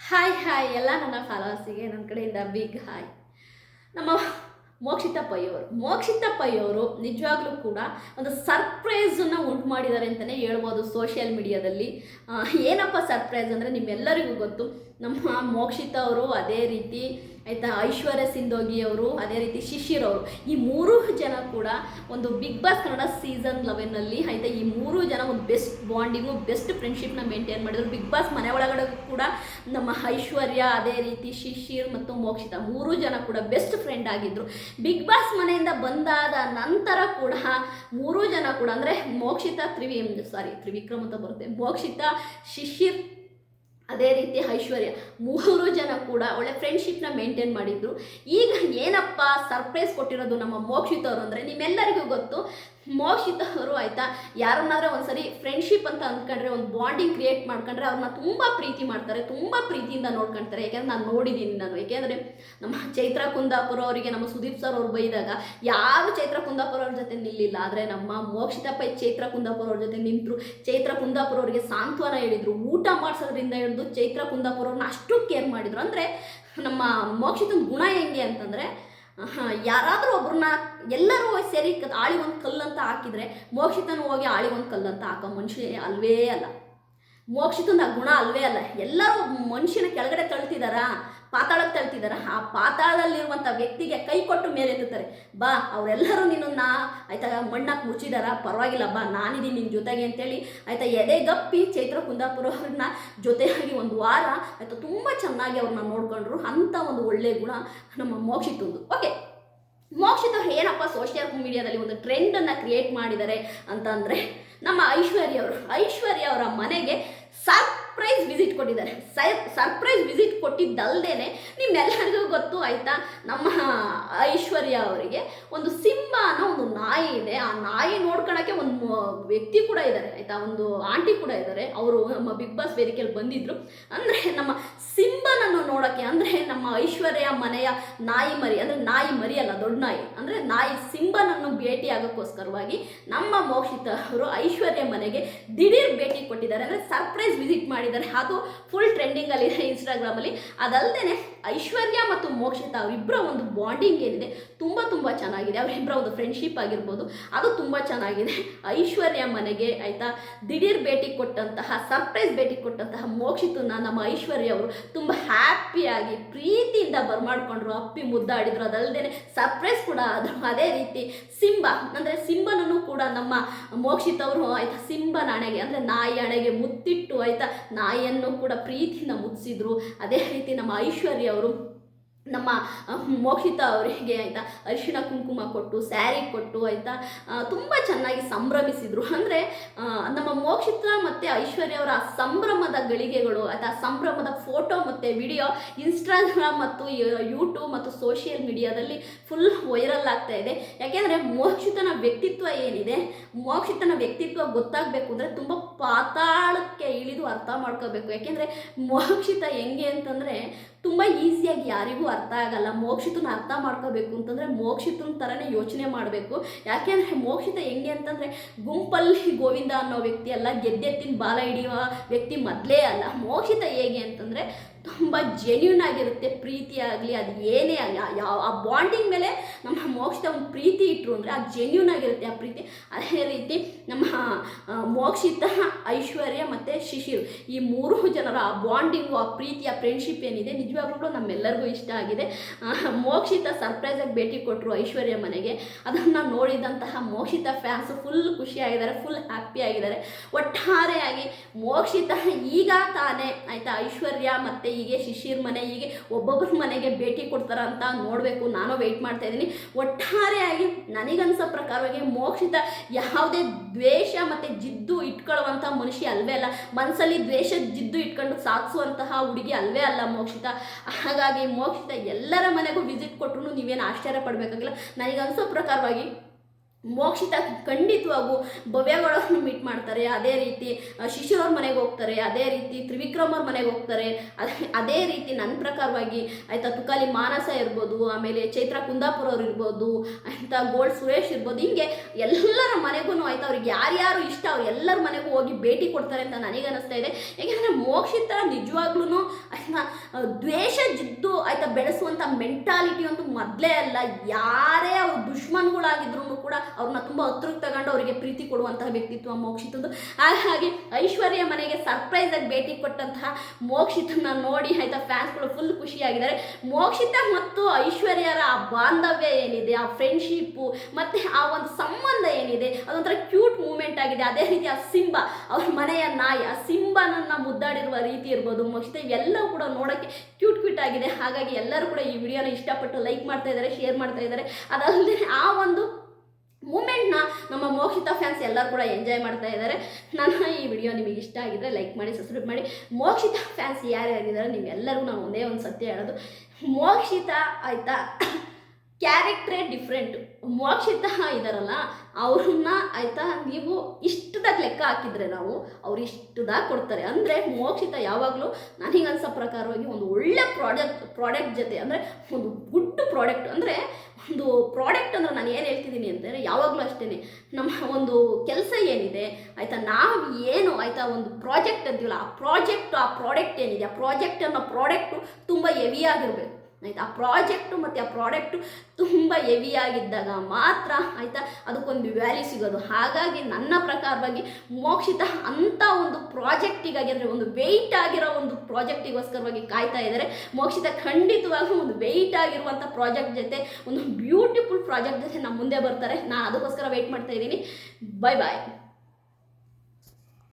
Hi hi ಎಲ್ಲ ನನ್ನ ಫಾಲೋವರ್ಸಿಗೆ ನನ್ನ ಕಡೆಯಿಂದ ಬಿಗ್ ಹಾಯ್ ನಮ್ಮ ಮೋಕ್ಷಿತ ಪೈ ಅವರು ಮೋಕ್ಷಿತ ಪೈ ಅವರು ನಿಜವಾಗ್ಲೂ ಕೂಡ ಒಂದು ಸರ್ಪ್ರೈಸನ್ನು ಉಂಟು ಮಾಡಿದ್ದಾರೆ ಅಂತಲೇ ಹೇಳ್ಬೋದು ಸೋಷಿಯಲ್ ಮೀಡಿಯಾದಲ್ಲಿ ಏನಪ್ಪ ಸರ್ಪ್ರೈಸ್ ಅಂದರೆ ನಿಮ್ಮೆಲ್ಲರಿಗೂ ಗೊತ್ತು. ನಮ್ಮ ಮೋಕ್ಷಿತ ಅವರು ಅದೇ ರೀತಿ ಆಯಿತಾ, ಐಶ್ವರ್ಯ ಸಿಂಧೋಗಿ ಅವರು ಅದೇ ರೀತಿ ಶಿಶಿರ್ ಅವರು. ಈ ಮೂರು ಜನ ಕೂಡ ಒಂದು ಬಿಗ್ ಬಾಸ್ ಕನ್ನಡ ಸೀಸನ್ ಲೆವೆನ್ನಲ್ಲಿ ಆಯಿತಾ, ಈ ಮೂರು ಜನ ಒಂದು ಬೆಸ್ಟ್ ಬಾಂಡಿಂಗು ಬೆಸ್ಟ್ ಫ್ರೆಂಡ್ಶಿಪ್ನ ಮೇಂಟೈನ್ ಮಾಡಿದ್ರು. ಬಿಗ್ ಬಾಸ್ ಮನೆ ಒಳಗಡೆ ಕೂಡ ನಮ್ಮ ಐಶ್ವರ್ಯ, ಅದೇ ರೀತಿ ಶಿಶಿರ್ ಮತ್ತು ಮೋಕ್ಷಿತ ಮೂರು ಜನ ಕೂಡ ಬೆಸ್ಟ್ ಫ್ರೆಂಡ್ ಆಗಿದ್ರು. ಬಿಗ್ ಬಾಸ್ ಮನೆಯಿಂದ ಬಂದಾದ ನಂತರ ಕೂಡ ಮೂರು ಜನ ಕೂಡ ಅಂದರೆ ಮೋಕ್ಷಿತ ತ್ರಿವಿ ಸಾರಿ ತ್ರಿವಿಕ್ರಮ್ ಅಂತ ಬರುತ್ತೆ. ಮೋಕ್ಷಿತ ಶಿಶಿರ್ ಅದೇ ರೀತಿ ಐಶ್ವರ್ಯ ಮೂರು ಜನ ಕೂಡ ಒಳ್ಳೆ ಫ್ರೆಂಡ್ಶಿಪ್ನ ಮೇಂಟೈನ್ ಮಾಡಿದ್ರು. ಈಗ ಏನಪ್ಪ ಸರ್ಪ್ರೈಸ್ ಕೊಟ್ಟಿರೋದು ನಮ್ಮ ಮೋಕ್ಷಿತ್ ಅವರು ಅಂದರೆ ನಿಮ್ಮೆಲ್ಲರಿಗೂ ಗೊತ್ತು. ಮೋಕ್ಷಿತ ಅವರು ಆಯಿತಾ, ಯಾರನ್ನಾದ್ರೂ ಒಂದ್ಸರಿ ಫ್ರೆಂಡ್ಶಿಪ್ ಅಂತ ಅಂದ್ಕೊಂಡ್ರೆ, ಒಂದು ಬಾಂಡಿಂಗ್ ಕ್ರಿಯೇಟ್ ಮಾಡ್ಕೊಂಡ್ರೆ ಅವ್ರನ್ನ ತುಂಬ ಪ್ರೀತಿ ಮಾಡ್ತಾರೆ, ತುಂಬ ಪ್ರೀತಿಯಿಂದ ನೋಡ್ಕೊಳ್ತಾರೆ ಯಾಕೆಂದ್ರೆ ನಾನು ನೋಡಿದ್ದೀನಿ ನಾನು. ಯಾಕೆಂದರೆ ನಮ್ಮ ಚೈತ್ರ ಕುಂದಾಪುರ ಅವರಿಗೆ, ನಮ್ಮ ಸುದೀಪ್ ಸರ್ ಅವ್ರು ಬೈದಾಗ ಯಾರು ಚೈತ್ರ ಕುಂದಾಪುರ ಅವ್ರ ಜೊತೆ ನಿಲ್ಲಿಲ್ಲ. ಆದರೆ ನಮ್ಮ ಮೋಕ್ಷಿತ ಪೈ ಚೈತ್ರ ಕುಂದಾಪುರ ಅವ್ರ ಜೊತೆ ನಿಂತರು, ಚೈತ್ರ ಕುಂದಾಪುರ ಅವರಿಗೆ ಸಾಂತ್ವನ ಹೇಳಿದ್ರು. ಊಟ ಮಾಡಿಸೋದ್ರಿಂದ ಹಿಡಿದು ಚೈತ್ರ ಕುಂದಾಪುರ ಅವ್ರನ್ನ ಅಷ್ಟು ಕೇರ್ ಮಾಡಿದ್ರು. ಅಂದರೆ ನಮ್ಮ ಮೋಕ್ಷಿತನ ಗುಣ ಹೆಂಗೆ ಅಂತಂದರೆ ಯಾರಾದರೂ ಒಬ್ರನ್ನ ಎಲ್ಲರೂ ಸೇರಿ ಆಳಿ ಒಂದು ಕಲ್ಲಂತ ಹಾಕಿದರೆ ಮೋಕ್ಷಿತನ ಹೋಗಿ ಆಳಿ ಒಂದು ಕಲ್ಲಂತ ಹಾಕೋ ಮನುಷ್ಯ ಅಲ್ವೇ ಅಲ್ಲ. ಮೋಕ್ಷಿತನ ಗುಣ ಅಲ್ವೇ ಅಲ್ಲ. ಎಲ್ಲರೂ ಮನುಷ್ಯನ ಕೆಳಗಡೆ ತಳ್ತಿದಾರಾ? ಪಾತಾಳಕ್ಕೆ ತಳ್ತಿದಾರ? ಆ ಪಾತಾಳದಲ್ಲಿರುವಂಥ ವ್ಯಕ್ತಿಗೆ ಕೈ ಕೊಟ್ಟು ಮೇಲೆ ಎತ್ತುತ್ತಾರೆ ಬಾ, ಅವರೆಲ್ಲರೂ ನಿನ್ನನ್ನು ಆಯ್ತಾ ಮಣ್ಣಕ್ಕೆ ಮುಚ್ಚಿದಾರ? ಪರವಾಗಿಲ್ಲ, ಬಾ ನಾನಿದ್ದೀನಿ ನಿನ್ನ ಜೊತೆಗೆ ಅಂತೇಳಿ ಆಯ್ತಾ ಎದೆಗಪ್ಪಿ ಚೈತ್ರ ಕುಂದಾಪುರ ಅವ್ರನ್ನ ಜೊತೆಯಾಗಿ ಒಂದು ವಾರ ಆಯ್ತಾ ತುಂಬ ಚೆನ್ನಾಗಿ ಅವ್ರನ್ನ ನೋಡ್ಕೊಂಡ್ರು. ಅಂಥ ಒಂದು ಒಳ್ಳೆಯ ಗುಣ ನಮ್ಮ ಮೋಕ್ಷಿತಂದು. ಓಕೆ. ಮೋಕ್ಷಿತ ಅವ್ರು ಏನಪ್ಪ ಸೋಷಿಯಲ್ ಮೀಡಿಯಾದಲ್ಲಿ ಒಂದು ಟ್ರೆಂಡನ್ನು ಕ್ರಿಯೇಟ್ ಮಾಡಿದ್ದಾರೆ ಅಂತಂದರೆ ನಮ್ಮ ಐಶ್ವರ್ಯ ಅವರು ಐಶ್ವರ್ಯ ಅವರ ಮನೆಗೆ sal ಸರ್ಪ್ರೈಸ್ ವಿಸಿಟ್ ಕೊಟ್ಟಿದ್ದಾರೆ. ಸರ್ಪ್ರೈಸ್ ವಿಸಿಟ್ ಕೊಟ್ಟಿದ್ದಲ್ದೇನೆ ನಿಮ್ಮೆಲ್ಲರಿಗೂ ಗೊತ್ತು ಆಯಿತಾ? ನಮ್ಮ ಐಶ್ವರ್ಯ ಅವರಿಗೆ ಒಂದು ಸಿಂಹ ಅನ್ನೋ ಒಂದು ನಾಯಿ ಇದೆ. ಆ ನಾಯಿ ನೋಡ್ಕೊಳಕ್ಕೆ ಒಂದು ವ್ಯಕ್ತಿ ಕೂಡ ಇದ್ದಾರೆ, ಆಯಿತಾ? ಒಂದು ಆಂಟಿ ಕೂಡ ಇದ್ದಾರೆ. ಅವರು ನಮ್ಮ ಬಿಗ್ ಬಾಸ್ ವೇದಿಕೆಯಲ್ಲಿ ಬಂದಿದ್ರು. ಅಂದರೆ ನಮ್ಮ ಸಿಂಬನನ್ನು ನೋಡೋಕ್ಕೆ, ಅಂದರೆ ನಮ್ಮ ಐಶ್ವರ್ಯ ಮನೆಯ ನಾಯಿ ಮರಿ, ಅಂದರೆ ನಾಯಿ ಮರಿ ಅಲ್ಲ ದೊಡ್ಡ ನಾಯಿ, ಅಂದರೆ ನಾಯಿ ಸಿಂಬನನ್ನು ಭೇಟಿ ಆಗೋಕ್ಕೋಸ್ಕರವಾಗಿ ನಮ್ಮ ಮೋಕ್ಷಿತ ಅವರು ಐಶ್ವರ್ಯ ಮನೆಗೆ ದಿಢೀರ್ ಭೇಟಿ ಕೊಟ್ಟಿದ್ದಾರೆ. ಅಂದರೆ ಸರ್ಪ್ರೈಸ್ ವಿಸಿಟ್ ಮಾಡಿದ್ದಾರೆ. ಅದು ಫುಲ್ ಟ್ರೆಂಡಿಂಗಲ್ಲಿದೆ ಇನ್ಸ್ಟಾಗ್ರಾಮಲ್ಲಿ ಅದಲ್ಲದೆ ಐಶ್ವರ್ಯ ಮತ್ತು ಮೋಕ್ಷಿತ ಅವರಿಬ್ಬರ ಒಂದು ಬಾಂಡಿಂಗ್ ಏನಿದೆ, ತುಂಬ ತುಂಬ ಚೆನ್ನಾಗಿದೆ. ಅವರಿಬ್ಬರ ಒಂದು ಫ್ರೆಂಡ್ಶಿಪ್ ಆಗಿರ್ಬೋದು. ಅದು ತುಂಬ ಚೆನ್ನಾಗಿದೆ. ಐಶ್ವರ್ಯ ಮನೆಗೆ ಆಯಿತಾ, ದಿಢೀರ್ ಭೇಟಿ ಕೊಟ್ಟಂತಹ ಸರ್ಪ್ರೈಸ್ ಭೇಟಿ ಕೊಟ್ಟಂತಹ ಮೋಕ್ಷಿತನ ನಮ್ಮ ಐಶ್ವರ್ಯ ಅವರು ತುಂಬ ಹ್ಯಾಪಿಯಾಗಿ ಪ್ರೀತಿಯಿಂದ ಬರ್ಮಾಡ್ಕೊಂಡ್ರು. ಅಪ್ಪಿ ಮುದ್ದಾಡಿದ್ರು. ಅದಲ್ಲದೆ ಸರ್ಪ್ರೈಸ್ ಕೂಡ ಆದರು. ಅದೇ ರೀತಿ ಸಿಂಬ, ಅಂದರೆ ಸಿಂಬನನ್ನು ಕೂಡ ನಮ್ಮ ಮೋಕ್ಷಿತ ಅವರು ಆಯಿತಾ ಸಿಂಬನ ಹಣೆಗೆ ಅಂದರೆ ನಾಯಿ ಹಣೆಗೆ ಮುತ್ತಿಟ್ಟು ಆಯಿತಾ, ನಾಯಿಯನ್ನು ಕೂಡ ಪ್ರೀತಿಯಿಂದ ಮುತ್ತಿಸಿದ್ರು. ಅದೇ ರೀತಿ ನಮ್ಮ ಐಶ್ವರ್ಯ ಅವರು ನಮ್ಮ ಮೋಕ್ಷಿತ ಅವರಿಗೆ ಆಯಿತಾ, ಅರಿಶಿಣ ಕುಂಕುಮ ಕೊಟ್ಟು, ಸ್ಯಾರಿ ಕೊಟ್ಟು ಆಯಿತಾ ತುಂಬ ಚೆನ್ನಾಗಿ ಸಂಭ್ರಮಿಸಿದರು. ಅಂದರೆ ನಮ್ಮ ಮೋಕ್ಷಿತ ಮತ್ತು ಐಶ್ವರ್ಯ ಅವರ ಸಂಭ್ರಮದ ಗಳಿಗೆಗಳು, ಆಯಿತಾ, ಸಂಭ್ರಮದ ಫೋಟೋ ಮತ್ತು ವಿಡಿಯೋ ಇನ್ಸ್ಟಾಗ್ರಾಮ್ ಮತ್ತು ಯೂಟ್ಯೂಬ್ ಮತ್ತು ಸೋಷಿಯಲ್ ಮೀಡಿಯಾದಲ್ಲಿ ಫುಲ್ ವೈರಲ್ ಆಗ್ತಾ ಇದೆ. ಯಾಕೆಂದರೆ, ಮೋಕ್ಷಿತನ ವ್ಯಕ್ತಿತ್ವ ಏನಿದೆ? ಮೋಕ್ಷಿತನ ವ್ಯಕ್ತಿತ್ವ ಗೊತ್ತಾಗಬೇಕು ಅಂದರೆ ತುಂಬ ಪಾತಾಳಕ್ಕೆ ಇಳಿದು ಅರ್ಥ ಮಾಡ್ಕೋಬೇಕು. ಯಾಕೆಂದರೆ, ಮೋಕ್ಷಿತ ಹೆಂಗೆ ಅಂತಂದರೆ ತುಂಬ ಈಸಿಯಾಗಿ ಯಾರಿಗೂ ಅರ್ಥ ಆಗಲ್ಲ. ಮೋಕ್ಷಿತನ ಅರ್ಥ ಮಾಡ್ಕೋಬೇಕು ಅಂತಂದರೆ ಮೋಕ್ಷಿತನ ಥರನೇ ಯೋಚನೆ ಮಾಡಬೇಕು. ಯಾಕೆಂದರೆ ಮೋಕ್ಷಿತ ಹೆಂಗೆ ಅಂತಂದರೆ ಗುಂಪಲ್ಲಿ ಗೋವಿಂದ ಅನ್ನೋ ವ್ಯಕ್ತಿ ಅಲ್ಲ, ಗೆದ್ದೆತ್ತಿನ ಬಾಲ ಹಿಡಿಯುವ ವ್ಯಕ್ತಿ ಮೊದಲೇ ಅಲ್ಲ. ಮೋಕ್ಷಿತ ಹೇಗೆ ಅಂತಂದರೆ ತುಂಬ ಜೆನ್ಯೂನ್ ಆಗಿರುತ್ತೆ ಪ್ರೀತಿ ಆಗಲಿ, ಅದು ಏನೇ ಆಗಲಿ ಯಾವ ಆ ಬಾಂಡಿಂಗ್ ಮೇಲೆ ನಮ್ಮ ಮೋಕ್ಷಿತ ಒಂದು ಪ್ರೀತಿ ಇಟ್ಟರು ಅಂದರೆ ಅದು ಜೆನ್ಯೂನ್ ಆಗಿರುತ್ತೆ ಆ ಪ್ರೀತಿ. ಅದೇ ರೀತಿ ನಮ್ಮ ಮೋಕ್ಷಿತ ಐಶ್ವರ್ಯ ಮತ್ತು ಶಿಶಿರ್ ಈ ಮೂರು ಜನರ ಆ ಬಾಂಡಿಂಗು ಆ ಪ್ರೀತಿ, ಆ ಫ್ರೆಂಡ್ಶಿಪ್ ಏನಿದೆ ನಿಜವಾಗ್ಲೂ ನಮ್ಮೆಲ್ಲರಿಗೂ ಇಷ್ಟ ಆಗಿದೆ. ಮೋಕ್ಷಿತ ಸರ್ಪ್ರೈಸಾಗಿ ಭೇಟಿ ಕೊಟ್ಟರು ಐಶ್ವರ್ಯ ಮನೆಗೆ. ಅದನ್ನು ನೋಡಿದಂತಹ ಮೋಕ್ಷಿತ ಫ್ಯಾನ್ಸು ಫುಲ್ ಖುಷಿಯಾಗಿದ್ದಾರೆ ಫುಲ್ ಹ್ಯಾಪಿ ಆಗಿದ್ದಾರೆ. ಒಟ್ಟಾರೆಯಾಗಿ ಮೋಕ್ಷಿತ ಈಗ ತಾನೇ ಆಯಿತಾ? ಐಶ್ವರ್ಯ ಮತ್ತು ಹೀಗೆ ಶಿಶಿರ್ ಮನೆ, ಹೀಗೆ ಒಬ್ಬೊಬ್ಬರ ಮನೆಗೆ ಭೇಟಿ ಕೊಡ್ತಾರ ಅಂತ ನೋಡಬೇಕು. ನಾನು ವೆಯ್ಟ್ ಮಾಡ್ತಾ ಇದ್ದೀನಿ. ಒಟ್ಟಾರೆಯಾಗಿ ನನಗನ್ಸೋ ಪ್ರಕಾರವಾಗಿ ಮೋಕ್ಷಿತ ಯಾವುದೇ ದ್ವೇಷ ಮತ್ತು ಜಿದ್ದು ಇಟ್ಕೊಳ್ಳುವಂಥ ಮನುಷ್ಯ ಅಲ್ವೇ ಅಲ್ಲ. ಮನಸ್ಸಲ್ಲಿ ದ್ವೇಷ, ಜಿದ್ದು ಇಟ್ಕೊಂಡು ಸಾಧಿಸುವಂತಹ ಹುಡುಗಿ ಅಲ್ವೇ ಅಲ್ಲ ಮೋಕ್ಷಿತ. ಹಾಗಾಗಿ ಮೋಕ್ಷದ ಎಲ್ಲರ ಮನೆಗೂ ವಿಸಿಟ್ ಕೊಟ್ಟರು ನೀವೇನು ಆಶ್ಚರ್ಯ ಪಡಬೇಕಾಗಿಲ್ಲ. ನನಗನ್ಸೋ ಪ್ರಕಾರವಾಗಿ ಮೋಕ್ಷಿತ ಖಂಡಿತವಾಗೂ ಭವ್ಯಗಳನ್ನು ಮೀಟ್ ಮಾಡ್ತಾರೆ. ಅದೇ ರೀತಿ ಶಿಶುರವ್ರ ಮನೆಗೆ ಹೋಗ್ತಾರೆ, ಅದೇ ರೀತಿ ತ್ರಿವಿಕ್ರಮ್ ಮನೆಗೆ ಹೋಗ್ತಾರೆ. ಅದೇ ಅದೇ ರೀತಿ ನನ್ನ ಪ್ರಕಾರವಾಗಿ ಆಯಿತಾ ತುಕಾಲಿ ಮಾನಸ ಇರ್ಬೋದು, ಆಮೇಲೆ ಚೈತ್ರ ಕುಂದಾಪುರ ಅವ್ರು ಇರ್ಬೋದು, ಆಯಿತಾ ಗೋಲ್ಡ್ ಸುರೇಶ್ ಇರ್ಬೋದು, ಹಿಂಗೆ ಎಲ್ಲರ ಮನೆಗೂ ಆಯ್ತಾ ಅವ್ರಿಗೆ ಯಾರ್ಯಾರು ಇಷ್ಟ ಅವ್ರು ಎಲ್ಲರ ಮನೆಗೂ ಹೋಗಿ ಭೇಟಿ ಕೊಡ್ತಾರೆ ಅಂತ ನನಗೆ ಅನಿಸ್ತಾ ಇದೆ. ಯಾಕೆಂದರೆ ಮೋಕ್ಷಿತ ನಿಜವಾಗ್ಲೂ ಆಯ್ತಾ ದ್ವೇಷ ಜಿದ್ದು ಆಯ್ತಾ ಬೆಳೆಸುವಂಥ ಮೆಂಟಾಲಿಟಿ ಅಂತೂ ಮೊದಲೇ ಅಲ್ಲ. ಯಾರೇ ಅವ್ರು ದುಶ್ಮನ್ಗಳಾಗಿದ್ರು ಕೂಡ ಅವ್ರನ್ನ ತುಂಬ ಹತ್ರಕ್ಕೆ ತಗೊಂಡು ಅವರಿಗೆ ಪ್ರೀತಿ ಕೊಡುವಂತಹ ವ್ಯಕ್ತಿತ್ವ ಮೋಕ್ಷಿತಂದು ಹಾಗಾಗಿ ಐಶ್ವರ್ಯ ಮನೆಗೆ ಸರ್ಪ್ರೈಸ್ ಆಗಿ ಭೇಟಿ ಕೊಟ್ಟಂತಹ ಮೋಕ್ಷಿತನ ನೋಡಿ ಆಯ್ತಾ ಫ್ಯಾನ್ಸ್ಗಳು ಫುಲ್ ಖುಷಿಯಾಗಿದ್ದಾರೆ. ಮೋಕ್ಷಿತ ಮತ್ತು ಐಶ್ವರ್ಯರ ಆ ಬಾಂಧವ್ಯ ಏನಿದೆ, ಆ ಫ್ರೆಂಡ್ಶಿಪ್ಪು ಮತ್ತು ಆ ಒಂದು ಸಂಬಂಧ ಏನಿದೆ, ಅದೊಂಥರ ಕ್ಯೂಟ್ ಮೂಮೆಂಟ್ ಆಗಿದೆ. ಅದೇ ರೀತಿ ಆ ಸಿಂಬ, ಅವ್ರ ಮನೆಯ ನಾಯಿ, ಆ ಸಿಂಬನನ್ನ ಮುದ್ದಾಡಿರುವ ರೀತಿ ಇರ್ಬೋದು ಮೋಕ್ಷಿತ. ಇವೆಲ್ಲವೂ ಕೂಡ ನೋಡೋಕ್ಕೆ ಕ್ಯೂಟ್ ಕ್ಯೂಟ್ ಆಗಿದೆ. ಹಾಗಾಗಿ ಎಲ್ಲರೂ ಕೂಡ ಈ ವಿಡಿಯೋನ ಇಷ್ಟಪಟ್ಟು ಲೈಕ್ ಮಾಡ್ತಾ ಇದ್ದಾರೆ ಶೇರ್ ಮಾಡ್ತಾ ಇದ್ದಾರೆ. ಅದಲ್ಲದೆ ಆ ಒಂದು ಮೂಮೆಂಟ್ನ ನಮ್ಮ ಮೋಕ್ಷಿತ ಫ್ಯಾನ್ಸ್ ಎಲ್ಲರೂ ಕೂಡ ಎಂಜಾಯ್ ಮಾಡ್ತಾ ಇದ್ದಾರೆ. ನನ್ನ ಈ ವಿಡಿಯೋ ನಿಮಗೆ ಇಷ್ಟ ಆಗಿದ್ರೆ ಲೈಕ್ ಮಾಡಿ ಸಬ್ಸ್ಕ್ರೈಬ್ ಮಾಡಿ. ಮೋಕ್ಷಿತ ಫ್ಯಾನ್ಸ್ ಯಾರ್ಯಾರಿದ್ದಾರೆ ನೀವೆಲ್ಲರಿಗೂ ನಾವು ಒಂದೇ ಒಂದು ಸತ್ಯ ಹೇಳೋದು. ಮೋಕ್ಷಿತ ಆಯಿತಾ? ಕ್ಯಾರೆಕ್ಟ್ರೇ ಡಿಫ್ರೆಂಟ್ ಮೋಕ್ಷಿತ ಇದಾರಲ್ಲ, ಅವ್ರನ್ನ ಆಯಿತಾ ನೀವು ಇಷ್ಟದಾಗ ಲೆಕ್ಕ ಹಾಕಿದ್ರೆ ನಾವು ಅವ್ರು ಇಷ್ಟದಾಗ ಕೊಡ್ತಾರೆ. ಅಂದರೆ ಮೋಕ್ಷಿತ ಯಾವಾಗಲೂ ನನಗೆ ಅನ್ಸೋ ಪ್ರಕಾರವಾಗಿ ಒಂದು ಒಳ್ಳೆ ಪ್ರಾಡಕ್ಟ್ ಪ್ರಾಡಕ್ಟ್ ಜೊತೆ ಅಂದರೆ ಒಂದು ಗುಡ್ ಪ್ರಾಡಕ್ಟ್ ಅಂದರೆ ಒಂದು ಪ್ರಾಡಕ್ಟ್ ಅಂದ್ರೆ ನಾನು ಏನು ಹೇಳ್ತಿದ್ದೀನಿ ಅಂತಂದರೆ ಯಾವಾಗಲೂ ಅಷ್ಟೇ ನಮ್ಮ ಒಂದು ಕೆಲಸ ಏನಿದೆ, ಆಯಿತಾ, ನಾವು ಏನು, ಆಯಿತಾ, ಒಂದು ಪ್ರಾಜೆಕ್ಟ್ ಅಂತೀವಲ್ಲ, ಆ ಪ್ರಾಜೆಕ್ಟ್ ಆ ಪ್ರಾಡಕ್ಟ್ ಏನಿದೆ, ಆ ಪ್ರಾಜೆಕ್ಟ್ ಅನ್ನೋ ಪ್ರಾಡಕ್ಟು ತುಂಬ ಹೆವಿಯಾಗಿರಬೇಕು ಆಯಿತಾ, ಆ ಪ್ರಾಜೆಕ್ಟು ಮತ್ತು ಆ ಪ್ರಾಡಕ್ಟು ತುಂಬ ಹೆವಿಯಾಗಿದ್ದಾಗ ಮಾತ್ರ, ಆಯಿತಾ, ಅದಕ್ಕೊಂದು ವ್ಯಾಲ್ಯೂ ಸಿಗೋದು. ಹಾಗಾಗಿ ನನ್ನ ಪ್ರಕಾರವಾಗಿ ಮೋಕ್ಷಿತ ಅಂಥ ಒಂದು ಪ್ರಾಜೆಕ್ಟಿಗಾಗಿ ಅಂದರೆ ಒಂದು ವೆಯ್ಟ್ ಆಗಿರೋ ಪ್ರಾಜೆಕ್ಟಿಗೋಸ್ಕರವಾಗಿ ಕಾಯ್ತಾ ಇದ್ದಾರೆ. ಮೋಕ್ಷಿತ ಖಂಡಿತವಾಗೂ ಒಂದು ವೆಯ್ಟ್ ಆಗಿರುವಂಥ ಪ್ರಾಜೆಕ್ಟ್ ಜೊತೆ, ಒಂದು ಬ್ಯೂಟಿಫುಲ್ ಪ್ರಾಜೆಕ್ಟ್ ಜೊತೆ ನಮ್ಮ ಮುಂದೆ ಬರ್ತಾರೆ. ನಾನು ಅದಕ್ಕೋಸ್ಕರ ವೆಯ್ಟ್ ಮಾಡ್ತಾ ಇದ್ದೀನಿ. ಬಾಯ್ ಬಾಯ್